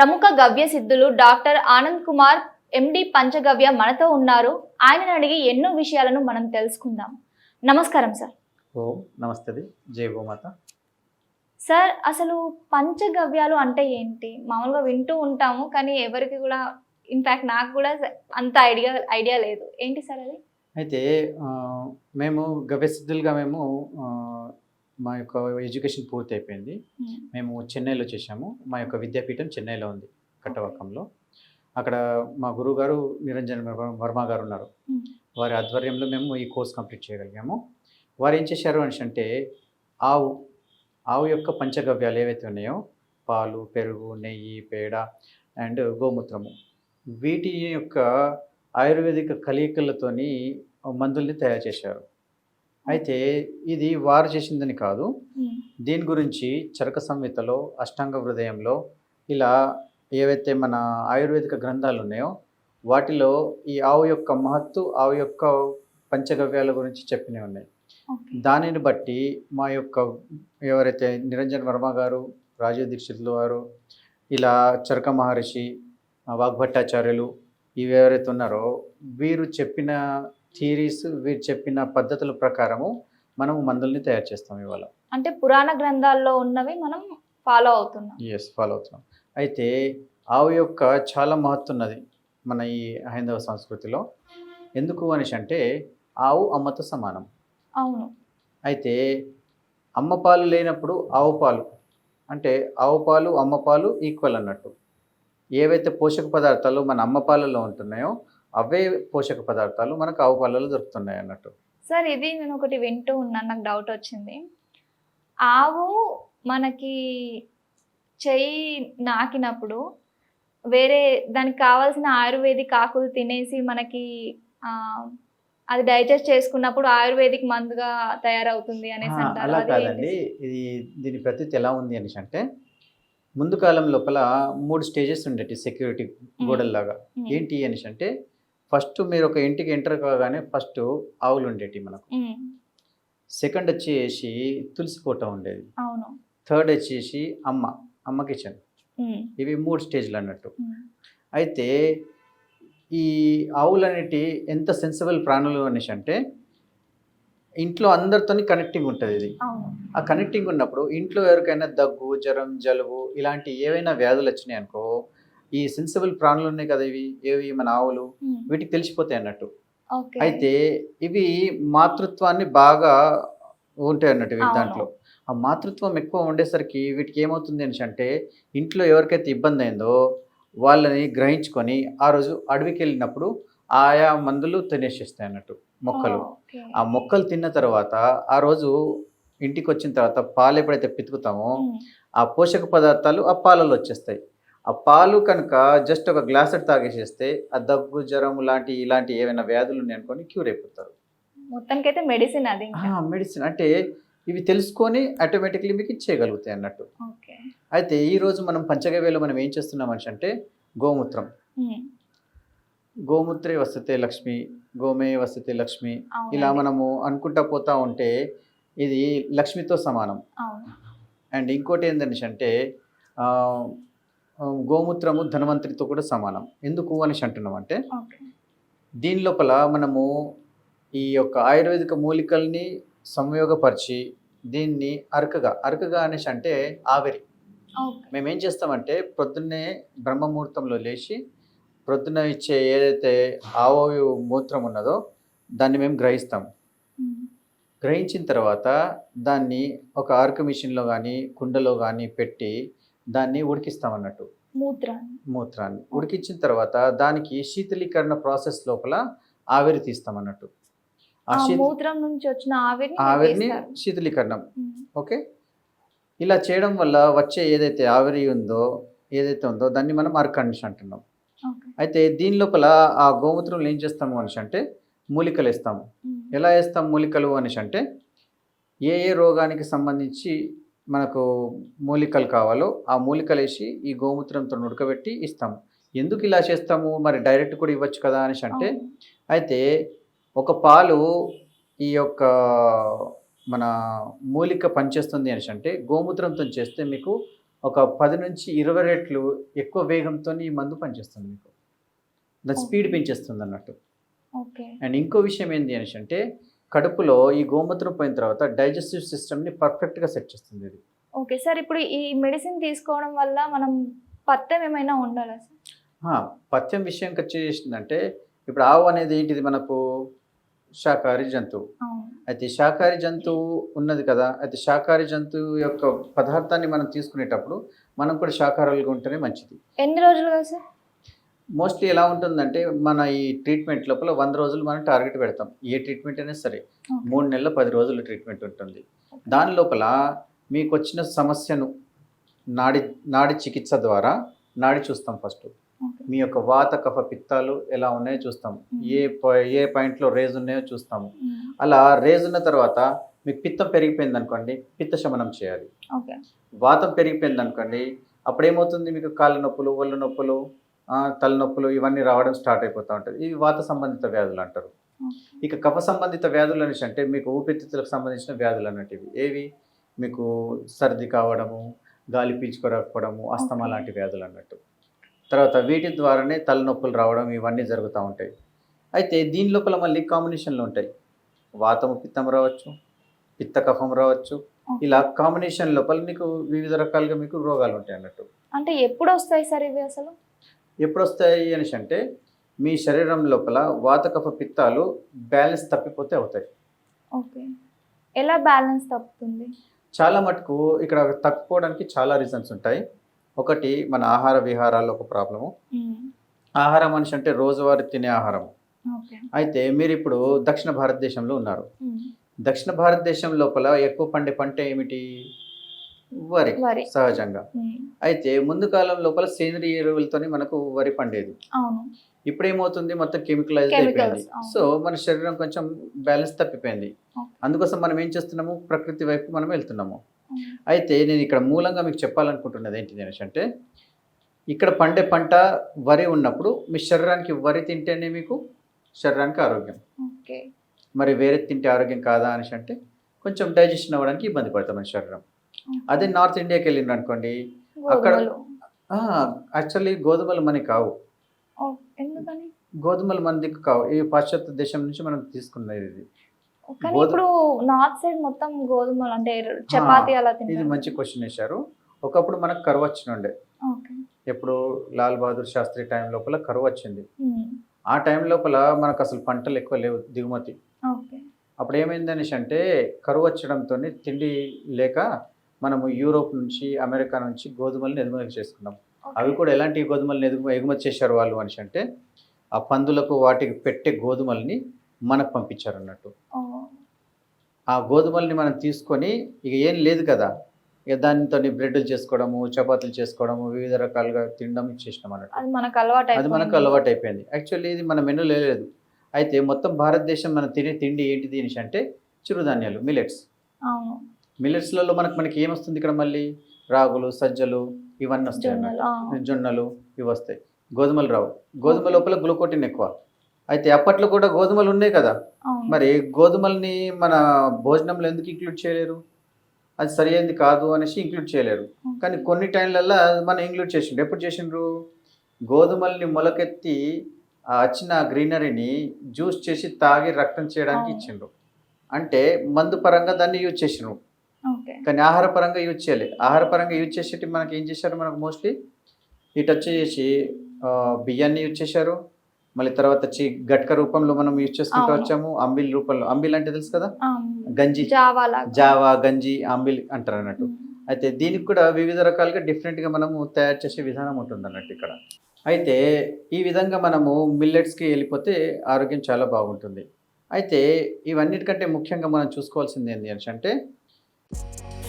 ప్రముఖ గవ్య సిద్ధులు డాక్టర్ ఆనంద్ కుమార్ ఎండి పంచగవ్య మనతో ఉన్నారు. ఆయనను అడిగి ఎన్నో విషయాలను మనం తెలుసుకుందాం. నమస్కారం సార్. ఓ నమస్తే జై గోమాత. సార్ అసలు పంచగవ్యాలు అంటే ఏంటి? మామూలుగా వింటూ ఉంటాము కానీ ఎవరికి కూడా ఇన్ఫాక్ట్ నాకు కూడా అంత ఐడియా ఐడియా లేదు. ఏంటి సార్ అది? అయితే మేము గవ్యసిద్ధులుగా మేము మా యొక్క ఎడ్యుకేషన్ పూర్తి అయిపోయింది మేము చెన్నైలో చేశాము. మా యొక్క విద్యాపీఠం చెన్నైలో ఉంది కట్టవకంలో. అక్కడ మా గురువు గారు నిరంజన్ వర్మ- గారు ఉన్నారు. Hmm. వారి ఆధ్వర్యంలో మేము ఈ కోర్స్ కంప్లీట్ చేయగలిగాము. వారు ఏం చేశారు అనేసి అంటే ఆవు ఆవు యొక్క పంచగవ్యాలు ఏవైతే ఉన్నాయో పాలు పెరుగు నెయ్యి పేడ అండ్ గోమూత్రము. వీటి యొక్క ఆయుర్వేదిక కలయికలతోని మందుల్ని తయారు చేశారు. అయితే ఇది వారు చేసిందని కాదు. దీని గురించి చరక సంహితలో అష్టాంగ హృదయంలో ఇలా ఏవైతే మన ఆయుర్వేదిక గ్రంథాలు ఉన్నాయో వాటిలో ఈ ఆవు యొక్క మహత్తు ఆవు యొక్క పంచగవ్యాల గురించి చెప్పినవి ఉన్నాయి. దానిని బట్టి మా యొక్క ఎవరైతే నిరంజన్ వర్మ గారు రాజీవ్ దీక్షితులు వారు ఇలా చరక మహర్షి వాగ్భట్టాచార్యులు ఇవి ఎవరైతే ఉన్నారో వీరు చెప్పిన థీరీస్ వీరు చెప్పిన పద్ధతుల ప్రకారము మనము మందుల్ని తయారు చేస్తాం ఇవాళ. అంటే పురాణ గ్రంథాల్లో ఉన్నవి మనం ఫాలో అవుతున్నాం. ఎస్ ఫాలో అవుతున్నాం. అయితే ఆవు యొక్క చాలా మహత్తున్నది మన ఈ హైందవ సంస్కృతిలో. ఎందుకు అనేసి అంటే ఆవు అమ్మతో సమానం. అవును. అయితే అమ్మ పాలు లేనప్పుడు ఆవు పాలు అంటే ఆవు పాలు అమ్మ పాలు ఈక్వల్ అన్నట్టు. ఏవైతే పోషక పదార్థాలు మన అమ్మ పాలలో ఉంటున్నాయో అవే పోషక పదార్థాలు మనకు ఆవు పాలలో దొరుకుతున్నాయి అన్నట్టు. సార్ ఇది నేను ఒకటి వింటూ ఉన్నాను. నాకు డౌట్ వచ్చింది. ఆవు మనకి చెయ్యి నాకినప్పుడు వేరే దానికి కావాల్సిన ఆయుర్వేదిక్ ఆకులు తినేసి మనకి అది డైజెస్ట్ చేసుకున్నప్పుడు ఆయుర్వేదిక్ మందుగా తయారవుతుంది అనేసి అంటారు. అలా కాదండి? ఇది దీని ప్రతీతి ఎలా ఉంది అనేసి అంటే ముందు కాలం లోపల మూడు స్టేజెస్ ఉండేటి సెక్యూరిటీ గోడల్లాగా. ఏంటి అనేసి అంటే ఫస్ట్ మీరు ఒక ఇంటికి ఎంటర్ కాగానే ఫస్ట్ ఆవులు ఉండేటి మనకు. సెకండ్ వచ్చేసి తులసి కోట ఉండేది. అవును. థర్డ్ వచ్చేసి అమ్మ అమ్మ కిచెన్. ఇవి మూడు స్టేజ్లు అన్నట్టు. అయితే ఈ ఆవులు అనేటి ఎంత సెన్సిబుల్ ప్రాణులు అనేసి అంటే ఇంట్లో అందరితోని కనెక్టింగ్ ఉంటుంది ఇది. ఆ కనెక్టింగ్ ఉన్నప్పుడు ఇంట్లో ఎవరికైనా దగ్గు జ్వరం జలుబు ఇలాంటి ఏవైనా వ్యాధులు వచ్చినాయి అనుకో ఈ సెన్సిబుల్ ప్రాణులు ఉన్నాయి కదా ఇవి ఏవి మన ఆవులు? వీటికి తెలిసిపోతాయి అన్నట్టు. అయితే ఇవి మాతృత్వాన్ని బాగా ఉంటాయి అన్నట్టు వీటి. దాంట్లో. ఆ మాతృత్వం ఎక్కువ ఉండేసరికి వీటికి ఏమవుతుంది అనేసి అంటే ఇంట్లో ఎవరికైతే ఇబ్బంది అయిందో వాళ్ళని గ్రహించుకొని ఆ రోజు అడవికి వెళ్ళినప్పుడు ఆయా మందులు తినేసేస్తాయి అన్నట్టు మొక్కలు. ఆ మొక్కలు తిన్న తర్వాత ఆ రోజు ఇంటికి వచ్చిన తర్వాత పాలు ఎప్పుడైతే పితుకుతామో ఆ పోషక పదార్థాలు ఆ పాలలో వచ్చేస్తాయి. ఆ పాలు కనుక జస్ట్ ఒక గ్లాసెట్ తాగేసేస్తే ఆ దగ్గు జ్వరం లాంటి ఇలాంటి ఏమైనా వ్యాధులు ఉన్నాయి అనుకొని క్యూర్ అయిపోతారు. మొత్తానికైతే మెడిసిన్ అది మెడిసిన్ అంటే ఇవి తెలుసుకొని ఆటోమేటిక్లీ మీకు ఇచ్చేయగలుగుతాయి అన్నట్టు. ఓకే. అయితే ఈ రోజు మనం పంచగవ్యలో మనం ఏం చేస్తున్నాం అంటే గోమూత్రం. గోమూత్రే వసతే లక్ష్మి గోమే వసతే లక్ష్మి. ఇలా మనము అనుకుంటా పోతా ఉంటే ఇది లక్ష్మితో సమానం. అండ్ ఇంకోటి ఆ, గోమూత్రము ధనవంతుడితో కూడా సమానం. ఎందుకు అనేసి అంటున్నాం అంటే దీని లోపల మనము ఈ యొక్క ఆయుర్వేదిక మూలికల్ని సంయోగపరిచి దీన్ని అరకగా అరకగా అనేసి అంటే ఆవిరి. మేము ఏం చేస్తామంటే ప్రొద్దున్నే బ్రహ్మముహూర్తంలో లేచి ప్రొద్దున ఇచ్చే ఏదైతే ఆవో మూత్రం ఉన్నదో దాన్ని మేము గ్రహిస్తాం. గ్రహించిన తర్వాత దాన్ని ఒక ఆర్క మిషన్లో కానీ కుండలో కానీ పెట్టి దాన్ని ఉడికిస్తాం అన్నట్టు మూత్రాన్ని. మూత్రాన్ని. ఉడికించిన తర్వాత దానికి శీతలీకరణ ప్రాసెస్ లోపల ఆవిరి తీస్తాం అన్నట్టు ఆ మూత్రం నుంచి వచ్చిన ఆవిరిని ఆవిరిని. శీతలీకరణం. ఓకే? ఇలా చేయడం వల్ల వచ్చే ఏదైతే ఆవిరి ఉందో ఏదైతే ఉందో దాన్ని మనం అర్కండిషన్ అంటున్నాం. అయితే దీని లోపల ఆ గోమూత్రంలో ఏం చేస్తాము అనేసి అంటే మూలికలు వేస్తాము. ఎలా వేస్తాం మూలికలు అనేసి అంటే ఏ ఏ రోగానికి సంబంధించి మనకు మూలికలు కావాలో ఆ మూలికలు వేసి ఈ గోమూత్రంతో ఉడకబెట్టి ఇస్తాము. ఎందుకు ఇలా చేస్తాము? మరి డైరెక్ట్ కూడా ఇవ్వచ్చు కదా అనేసి అంటే. అయితే ఒక పాలు ఈ యొక్క మన మూలిక పనిచేస్తుంది అనేసి అంటే గోమూత్రంతో చేస్తే మీకు ఒక పది నుంచి ఇరవై రెట్లు ఎక్కువ వేగంతో ఈ మందు పనిచేస్తుంది మీకు. దాని స్పీడ్ పెంచేస్తుంది అన్నట్టు. అండ్ ఇంకో విషయం ఏంటి అనేసి అంటే కడుపులో ఈ గోమూత్రం పోయిన తర్వాత డైజెస్టివ్ సిస్టమ్ని పర్ఫెక్ట్గా సెట్ చేస్తుంది ఇది ఓకే సార్ ఇప్పుడు ఈ మెడిసిన్ తీసుకోవడం వల్ల మనం పత్యం ఏమైనా ఉండాలా సార్? పథ్యం విషయం వచ్చేసిందంటే ఇప్పుడు ఆవు అనేది ఏంటిది మనకు? శాకాహారి జంతువు. అయితే శాకాహారి జంతువు ఉన్నది కదా అయితే శాకాహారి జంతువు యొక్క పదార్థాన్ని మనం తీసుకునేటప్పుడు మనం కూడా శాకాహారులుగా ఉంటేనే మంచిది. ఎన్ని రోజులుగా సార్? మోస్ట్లీ ఎలా ఉంటుందంటే మన ఈ ట్రీట్మెంట్ లోపల వంద రోజులు మనం టార్గెట్ పెడతాం. ఏ ట్రీట్మెంట్ అయినా సరే. మూడు నెలల పది రోజులు ట్రీట్మెంట్ ఉంటుంది. దాని లోపల మీకు వచ్చిన సమస్యను నాడి నాడి చికిత్స ద్వారా నాడి చూస్తాం ఫస్ట్ మీ యొక్క వాత కఫ పిత్తాలు ఎలా ఉన్నాయో చూస్తాం. ఏ పా- ఏ పాయింట్లో రేజ్ ఉన్నాయో చూస్తాము. అలా రేజ్ ఉన్న తర్వాత మీకు పిత్తం పెరిగిపోయింది అనుకోండి పిత్త శమనం చేయాలి వాతం పెరిగిపోయింది అనుకోండి అప్పుడు ఏమవుతుంది మీకు? కాళ్ళ నొప్పులు ఒళ్ళు నొప్పులు తలనొప్పులు ఇవన్నీ రావడం స్టార్ట్ అయిపోతూ ఉంటుంది. ఇవి వాత సంబంధిత వ్యాధులు అంటారు. ఇక కఫ సంబంధిత వ్యాధులు అనేసి అంటే మీకు ఊపిరితిత్తులకు సంబంధించిన వ్యాధులు అన్నట్టు ఏవి? మీకు సర్ది కావడము గాలి పీల్చుకోరాకపోవడము అస్తమా. లాంటి వ్యాధులు అన్నట్టు. తర్వాత వీటి ద్వారానే తలనొప్పులు రావడం ఇవన్నీ జరుగుతూ ఉంటాయి. అయితే దీని లోపల మళ్ళీ కాంబినేషన్లు ఉంటాయి. వాతము పిత్తం రావచ్చు పిత్త కఫం రావచ్చు. ఇలా కాంబినేషన్ లోపల మీకు వివిధ రకాలుగా మీకు రోగాలు ఉంటాయి అన్నట్టు. అంటే ఎప్పుడు వస్తాయి సార్ ఇవి అసలు? ఎప్పుడు వస్తాయి అనేసి అంటే మీ శరీరం లోపల వాత కఫ పిత్తాలు బ్యాలెన్స్ తప్పిపోతే అవుతాయి. ఓకే. ఎలా బ్యాలెన్స్ తప్పుతుంది? చాలా మటుకు ఇక్కడ తక్కువడానికి చాలా రీజన్స్ ఉంటాయి. ఒకటి మన ఆహార విహారాల్లో ఒక ప్రాబ్లము. ఆహారం మనిషి అంటే రోజువారీ తినే ఆహారం. అయితే మీరు ఇప్పుడు దక్షిణ భారతదేశంలో ఉన్నారు. దక్షిణ భారతదేశం లోపల ఎక్కువ పండే పంట ఏమిటి? వరి సహజంగా. అయితే ముందు కాలం లోపల సేంద్రియ ఎరువులతోని మనకు వరి పండేది. అవును. ఇప్పుడు ఏమవుతుంది మొత్తం కెమికలైజ్ అయిపోయింది. సో మన శరీరం కొంచెం బ్యాలెన్స్ తప్పిపోయింది. అందుకోసం మనం ఏం చేస్తున్నాము? ప్రకృతి వైపు మనం వెళ్తున్నాము. అయితే నేను ఇక్కడ మూలంగా మీకు చెప్పాలనుకుంటున్నది ఏంటిది అనేసి అంటే ఇక్కడ పండే పంట వరి ఉన్నప్పుడు మీ శరీరానికి వరి తింటేనే మీకు శరీరానికి ఆరోగ్యం. మరి వేరే తింటే ఆరోగ్యం కాదా అనేసి అంటే కొంచెం డైజెషన్ అవ్వడానికి ఇబ్బంది పడతాం మన శరీరం. అదే నార్త్ ఇండియాకి వెళ్ళిండ్రు అనుకోండి అక్కడ- యాక్చువల్లీ గోధుమలు మనకి కావు. గోధుమలు మన దిక్కు కావు. ఈ పాశ్చాత్య దేశం నుంచి మనం తీసుకున్నది ఇది. కానీ ఇప్పుడు నార్త్ సైడ్ మొత్తం గోధుమలు అంటే చపాతీ అలా ఇది మంచి క్వశ్చన్ వేశారు. ఒకప్పుడు మనకు కరువు వచ్చినుండే. ఎప్పుడు లాల్ బహదూర్ శాస్త్రి టైం లోపల కరువు వచ్చింది. ఆ టైం లోపల మనకు అసలు పంటలు ఎక్కువ లేవు దిగుమతి. అప్పుడు ఏమైంది అనేసి అంటే కరువు వచ్చడంతో తిండి లేక మనము యూరోప్ నుంచి అమెరికా నుంచి గోధుమలను ఎగుమతి చేసుకున్నాం. అవి కూడా ఎలాంటి గోధుమలను ఎగుమ ఎగుమతి చేశారు వాళ్ళు అనేసి అంటే ఆ పందులకు వాటికి పెట్టే గోధుమల్ని మనకు పంపించారు అన్నట్టు. ఆ గోధుమల్ని మనం తీసుకొని ఇక ఏం లేదు కదా. ఇక దానితో బ్రెడ్లు చేసుకోవడము చపాతీలు చేసుకోవడము వివిధ రకాలుగా తినడం చేసినాం అన్నట్టు. అది మనకు అలవాటు అది మనకు అలవాటు అయిపోయింది యాక్చువల్లీ ఇది మన మెనూ లేదు. అయితే మొత్తం భారతదేశం మనం తినే తిండి ఏంటిది అంటే చిరుధాన్యాలు మిలెట్స్ అవును. మిల్లెట్స్లలో మనకు మనకి ఏమొస్తుంది ఇక్కడ మళ్ళీ? రాగులు సజ్జలు ఇవన్నీ వస్తాయి జొన్నలు ఇవి వస్తాయి. గోధుమలు రావు. గోధుమ లోపల గ్లూకోటిన్ ఎక్కువ. అయితే అప్పట్లో కూడా గోధుమలు ఉన్నాయి కదా? మరి గోధుమల్ని మన భోజనంలో ఎందుకు ఇంక్లూడ్ చేయలేరు? అది సరి అయింది కాదు అనేసి ఇంక్లూడ్ చేయలేరు. కానీ కొన్ని టైంలలో మనం ఇంక్లూడ్ చేసిండ్రు. ఎప్పుడు చేసిండ్రు? గోధుమల్ని మొలకెత్తి ఆ వచ్చిన గ్రీనరీని జ్యూస్ చేసి తాగి రక్తం చేయడానికి. ఇచ్చిండ్రు. అంటే మందు పరంగా దాన్ని యూజ్ చేసిండ్రు. కానీ ఆహార పరంగా యూజ్ చేయాలి. ఆహార పరంగా యూజ్ చేసేటి మనకి ఏం చేశారు? మనకు మోస్ట్లీ ఇటు వచ్చేసి బియ్యాన్ని యూజ్ చేశారు. మళ్ళీ తర్వాత వచ్చి గట్క రూపంలో మనం యూజ్ చేసుకుంటూ. వచ్చాము. అంబిల్ రూపంలో. అంబిల్ అంటే తెలుసు కదా? గంజి. జావా గంజి అంబిల్ అంటారు అన్నట్టు. అయితే దీనికి కూడా వివిధ రకాలుగా డిఫరెంట్గా మనము తయారు చేసే విధానం ఉంటుంది అన్నట్టు ఇక్కడ. అయితే ఈ విధంగా మనము మిల్లెట్స్కి వెళ్ళిపోతే ఆరోగ్యం చాలా బాగుంటుంది. అయితే ఇవన్నిటికంటే ముఖ్యంగా మనం చూసుకోవాల్సింది ఏంటి అనేసి అంటే